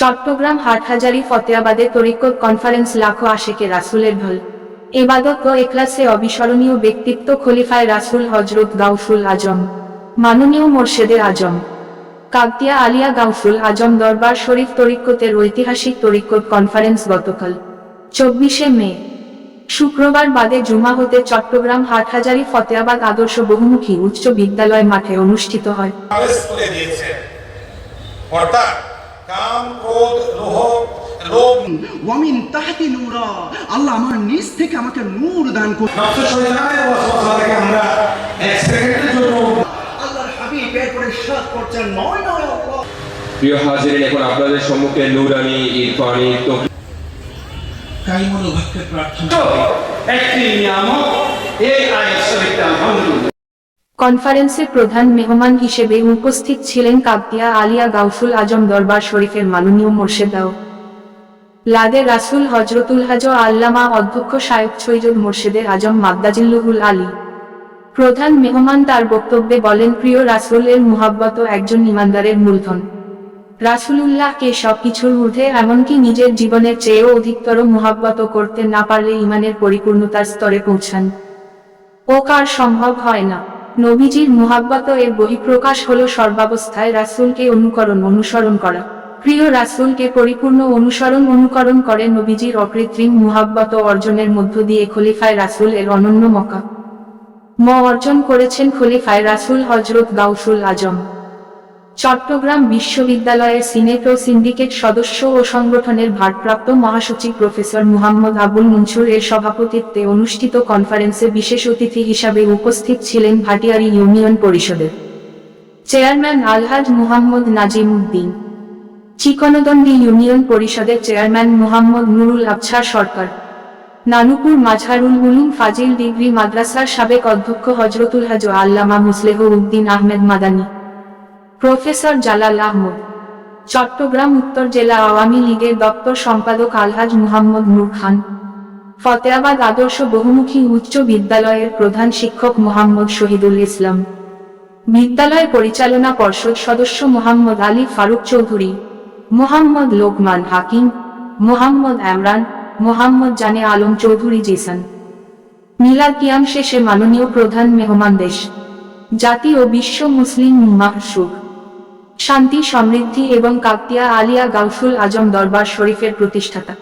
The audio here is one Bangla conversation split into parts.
চট্টগ্রাম হাটহাজারি ফতেয়াবাদে তরিকত কনফারেন্স লাখো আশেকে রাসুলের ঢল এবাদত ও এক্লাসে অবিস্মরণীয় ব্যক্তিত্ব খলিফায় রাসুল হজরত গাউসুল আজম। মাননীয় মোর্শেদের আজম। কাকতিয়া আলিয়া গাউসুল আজম দরবার শরীফ তরিকতের ঐতিহাসিক তরিকত কনফারেন্স গতকাল, চব্বিশে মে। শুক্রবার বাদে জুমা হতে চট্টগ্রাম হাটহাজারি ফতেয়াবাদ আদর্শ বহুমুখী উচ্চ বিদ্যালয় মাঠে অনুষ্ঠিত হয়। অর্থাৎ কাম ক্রোধ লোহ লোভ ওয়ামিন তাহাতি নূরা। আল্লাহ আমার নিজ থেকে আমাকে নূর দান করুন নষ্ট শয়তানের ওয়াসওয়াসা থেকে আমরা এক সেকেন্ডের জন্য আল্লাহর হাবিব এরপরে সাত করছেন নয় নয় আল্লাহ প্রিয় হাজিরিন এখন আপনাদের সম্মুখে নুরানি ইরফানি তৌহিদ তাই মনোভাবকে প্রার্থনা একটি নিয়ামক এই আয়াত শরীফটা আলহামদুলিল্লাহ। কনফারেন্সে প্রধান মেহমান হিসেবে উপস্থিত ছিলেন কাকতিয়া আলিয়া গাউসুল আজম দরবার শরীফের মাননীয় মোর্শেদাও লাদে রাসুল হজরতুল হাজ আল্লামা অধ্যক্ষ শায়ক সৈয়দ মোর্শেদের আজম মাদ্দাজিল্লুহুল আলী। প্রধান মেহমান তার বক্তব্যে বলেন, প্রিয় রাসুল এর মুহাব্বত একজন ইমানদারের মূলধন। রাসুলুল্লাহকে সবকিছুর ঊর্ধ্বে, এমনকি নিজের জীবনের চেয়েও অধিকতর মুহাব্বত করতে না পারলে ইমানের পরিপূর্ণতার স্তরে পৌঁছান। ও কার সম্ভব হয় না। নবীজির মুহাব্বত এর বহিঃপ্রকাশ হল সর্বাবস্থায় রাসুলকে অনুকরণ অনুসরণ করা। প্রিয় রাসুলকে পরিপূর্ণ অনুসরণ অনুকরণ করে নবীজির অকৃত্রিম মুহাব্বত অর্জনের মধ্য দিয়ে খলিফায় রাসুল এর অনন্য মকা ম অর্জন করেছেন খলিফায় রাসুল হজরত গাউসুল আজম। চট্টগ্রাম বিশ্ববিদ্যালয়ের সিনেট ও সিন্ডিকেট সদস্য ও সংগঠনের ভারপ্রাপ্ত মহাসচিব প্রফেসর মুহাম্মদ আবুল মনসুর এর সভাপতিত্বে অনুষ্ঠিত কনফারেন্সে বিশেষ অতিথি হিসাবে উপস্থিত ছিলেন ভাটিয়ারি ইউনিয়ন পরিষদের চেয়ারম্যান আলহাজ মুহাম্মদ নাজিম উদ্দিন। চিকনদন্ডি ইউনিয়ন পরিষদের চেয়ারম্যান মুহাম্মদ নুরুল আবছার সরকার। নানুপুর মাঝহারুল উলুম ফাজিল ডিগ্রি মাদ্রাসার সাবেক অধ্যক্ষ হজরতুল হাজ আল্লামা মুসলেহ উদ্দিন আহমেদ মাদানী। প্রফেসর জালাল আহমদ। চট্টগ্রাম উত্তর জেলা আওয়ামী লীগের দপ্তর সম্পাদক আলহাজ মুহাম্মদ নূর খান। ফতেয়াবাদ আদর্শ বহুমুখী উচ্চ বিদ্যালয়ের প্রধান শিক্ষক মোহাম্মদ শহীদুল ইসলাম। বিদ্যালয় পরিচালনা পর্ষদ সদস্য মোহাম্মদ আলী ফারুক চৌধুরী। মোহাম্মদ লোকমান হাকিম। মোহাম্মদ আমরান। মোহাম্মদ জানে আলম চৌধুরী জিসান। মিলাদ কিয়াম শেষে মাননীয় প্রধান মেহমান দেশ। জাতি ও বিশ্ব মুসলিম মাহসুব শান্তি, সমৃদ্ধি এবং কাকতিয়া আলিয়া গাউসুল আজম দরবার শরীফের প্রতিষ্ঠাতা।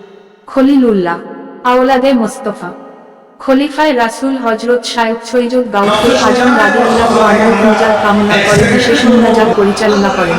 খলিলুল্লাহ। আওলাদে মোস্তফা। খলিফায় রাসুল হজরত সাহেব সৈয়দ গাউসুল আজম আনহু কামনা করে বিশেষ মোনাজাত পরিচালনা করেন।